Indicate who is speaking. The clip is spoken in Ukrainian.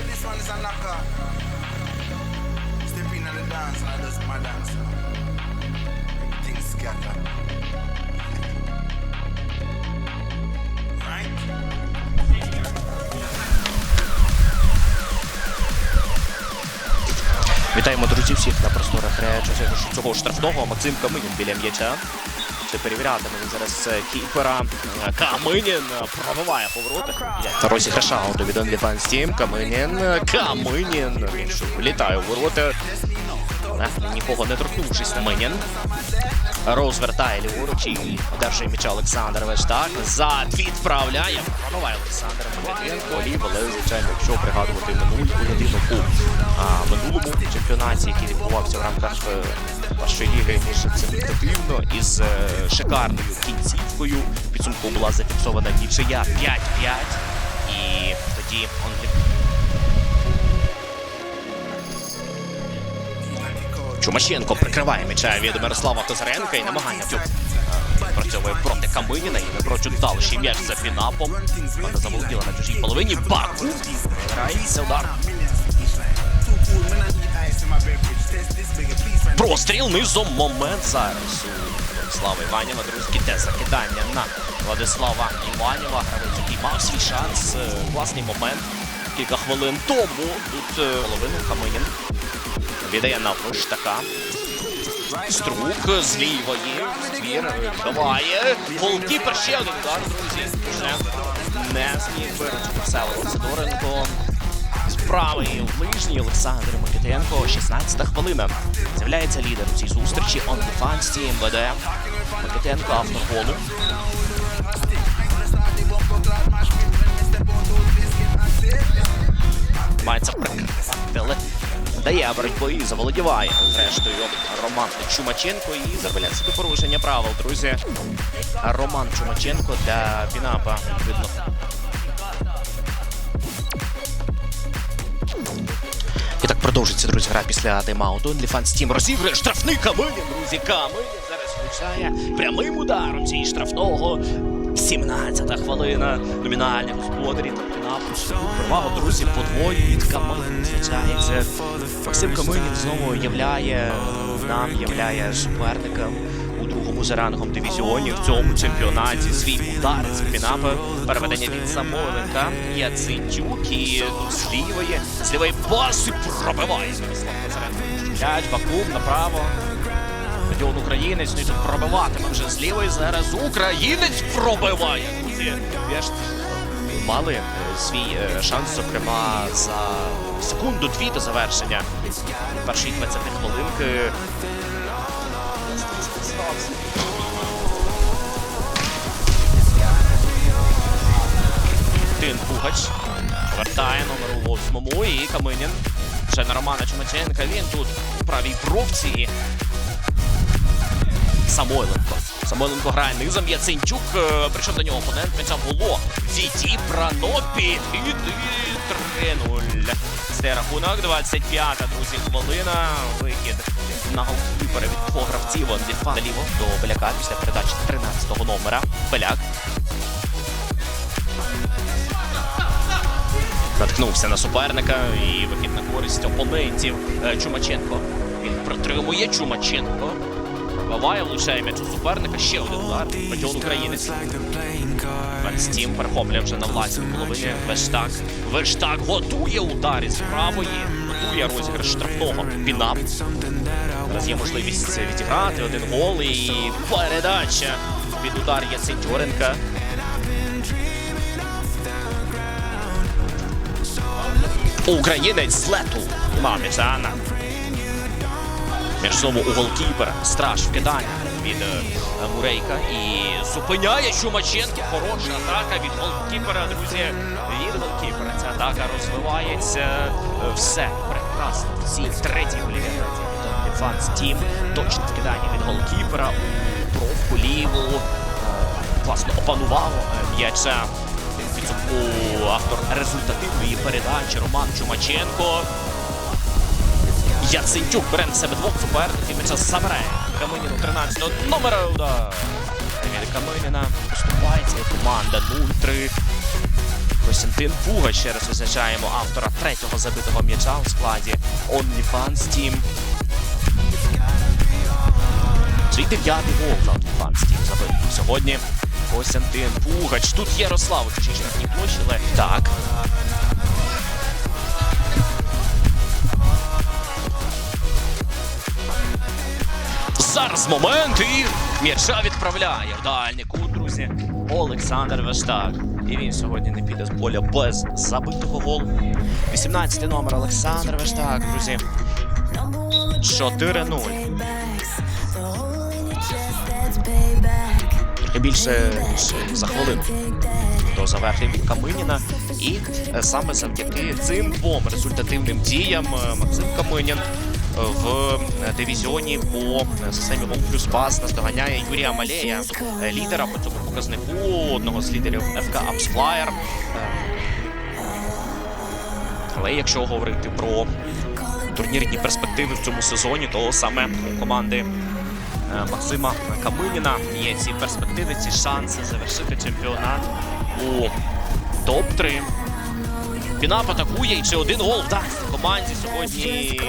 Speaker 1: is a knocker. Step in on the dance and I just my dance. Everything scatter. right?
Speaker 2: Вітаємо друзі всіх на просторах цього- цього штрафного. Максим Каминін біля м'яча. Чи перевірятиме він зараз е, кіпера. Е, Каминін е, пробиває повороти. Розіграш ауту від OnlyFans Team. Каминін. Каминін. Влітає у ворота. Е, Нікого не торкнувшись. Каминін. Розвертає ліворуч і одержує м'яча Олександр Вештак. Зад відправляє. Пробиває Олександр Микитенко. Лів, але, звичайно, якщо пригадувати минулу поєдинок у минулому чемпіонаті, який відбувався в рамках е, першої ліги між Цементативно із е, шикарною кінцівкою. Підсумку була зафіксована нічия 5-5. І тоді Онлі Чумаченко прикриває м'яча від Мирослава Козаренка і намагання цього працьовує проти Каминіна і напрочуд далший м'яч за пінапом. Вона заволоділа на чужій половині. Баку! Грається удар. Простріл низом момент зараз у Владислава Іванєва. Друзі, те закидання на Владислава Іванєва. Гравець упіймав свій шанс. Е, Класний момент. Кілька хвилин тому тут е, половину Каминін віддає на Виштака. Струк з лівої. Твір даває. Голкіпер ще один удар, друзі. Вже не зміг Всеволод Сидоренко. З правої ближній Олександр Микитенко, 16 хвилина. З'являється лідер у цій зустрічі Team веде Микитенко автор голу. Мається прикривати, але дає боротьбу і заволодіває. Зрештою, Роман Чумаченко і заваляється до порушення правил, друзі. Роман Чумаченко для Пінапа, відповідно, І так продовжиться, друзі, гра після тайм-ауту. OnlyFans Team розігрує штрафний Каминін, друзі. Каминін зараз влучає прямим ударом цієї штрафного. 17-та хвилина. Номінальні господарі напуску. Перевагу, друзі, подвоюють. Каминін зустрічається. Максим Каминін знову являє нам, являє суперникам у другому за рангом дивізіоні в цьому чемпіонаті. Свій ударець Пінапа. Переведення від Самойленка. Яцинчук і тут з лівої. З лівої пробиває. Мирослав Козаренко. М'яч, Бакум направо. Стадіон Українець. Ну тут пробиватиме вже з лівої. Зараз Українець пробиває. Друзі, мали е, свій е, шанс, зокрема, за секунду-дві до завершення першої 20 хвилинки. Тин Пугач повертає номер восьмому і Каминін. Вже на Романа Чумаченка. Він тут у правій бровці. Самойленко. Самойленко грає низом. Яцинчук. е, Прийшов до нього опонент. М'яча було. Діді Пранопі. І 3-0. Це рахунок. 25-та, друзі, хвилина. Вихід на голкіпера від двох гравців. Наліво до Беляка після передачі 13-го номера. Беляк. Наткнувся на суперника і вихід на користь опонентів. Е, Чумаченко. Він протримує Чумаченко. Баває, влучає м'яч у суперника. Ще один удар. Батьон українець. Ванстім перехоплює вже на власній половині. Вештак. Вештак готує удар із правої. Готує розіграш штрафного. Пінап. Зараз є можливість відіграти один гол і передача під удар Яцентюренка. Українець з лету. Нема м'яча на Між знову у голкіпера. Страж вкидання від е, Мурейка. І зупиняє Чумаченко. Хороша атака від голкіпера, друзі. Від голкіпера. Ця атака розвивається. Е, Все прекрасно. Ці третій голів'я. Фанс Тім. Точне вкидання від голкіпера. У бровку ліву. Е, Класно опанував м'яча. Підсумку автор результативної передачі Роман Чумаченко. Яцентюк бере на себе двох суперників. М'яча забирає Каминіну 13-го номера удар. Від Каминіна поступається і команда 0-3. Костянтин Пугач ще раз визначаємо автора третього забитого м'яча у складі OnlyFans Team. Свій дев'ятий гол за OnlyFans Team забив сьогодні. Костянтин Пугач. Тут Ярослав чужій площі, але так. Зараз момент і м'яча відправляє в дальній кут, друзі. Олександр Вештак. І він сьогодні не піде з поля без забитого голу. 18 номер Олександр Вештак, друзі. 4-0. Трохи більше ніж за хвилину до завершення від Каминіна. І саме завдяки цим двом результативним діям е, Максим Каминін в дивізіоні по системі Гол плюс пас наздоганяє Юрія Малея, лідера по цьому показнику одного з лідерів ФК Апсфлаєр. Але якщо говорити про турнірні перспективи в цьому сезоні, то саме у команди е, Максима Каминіна є ці перспективи, ці шанси завершити чемпіонат у топ-3. Пінап атакує і чи один гол вдасться команді сьогодні.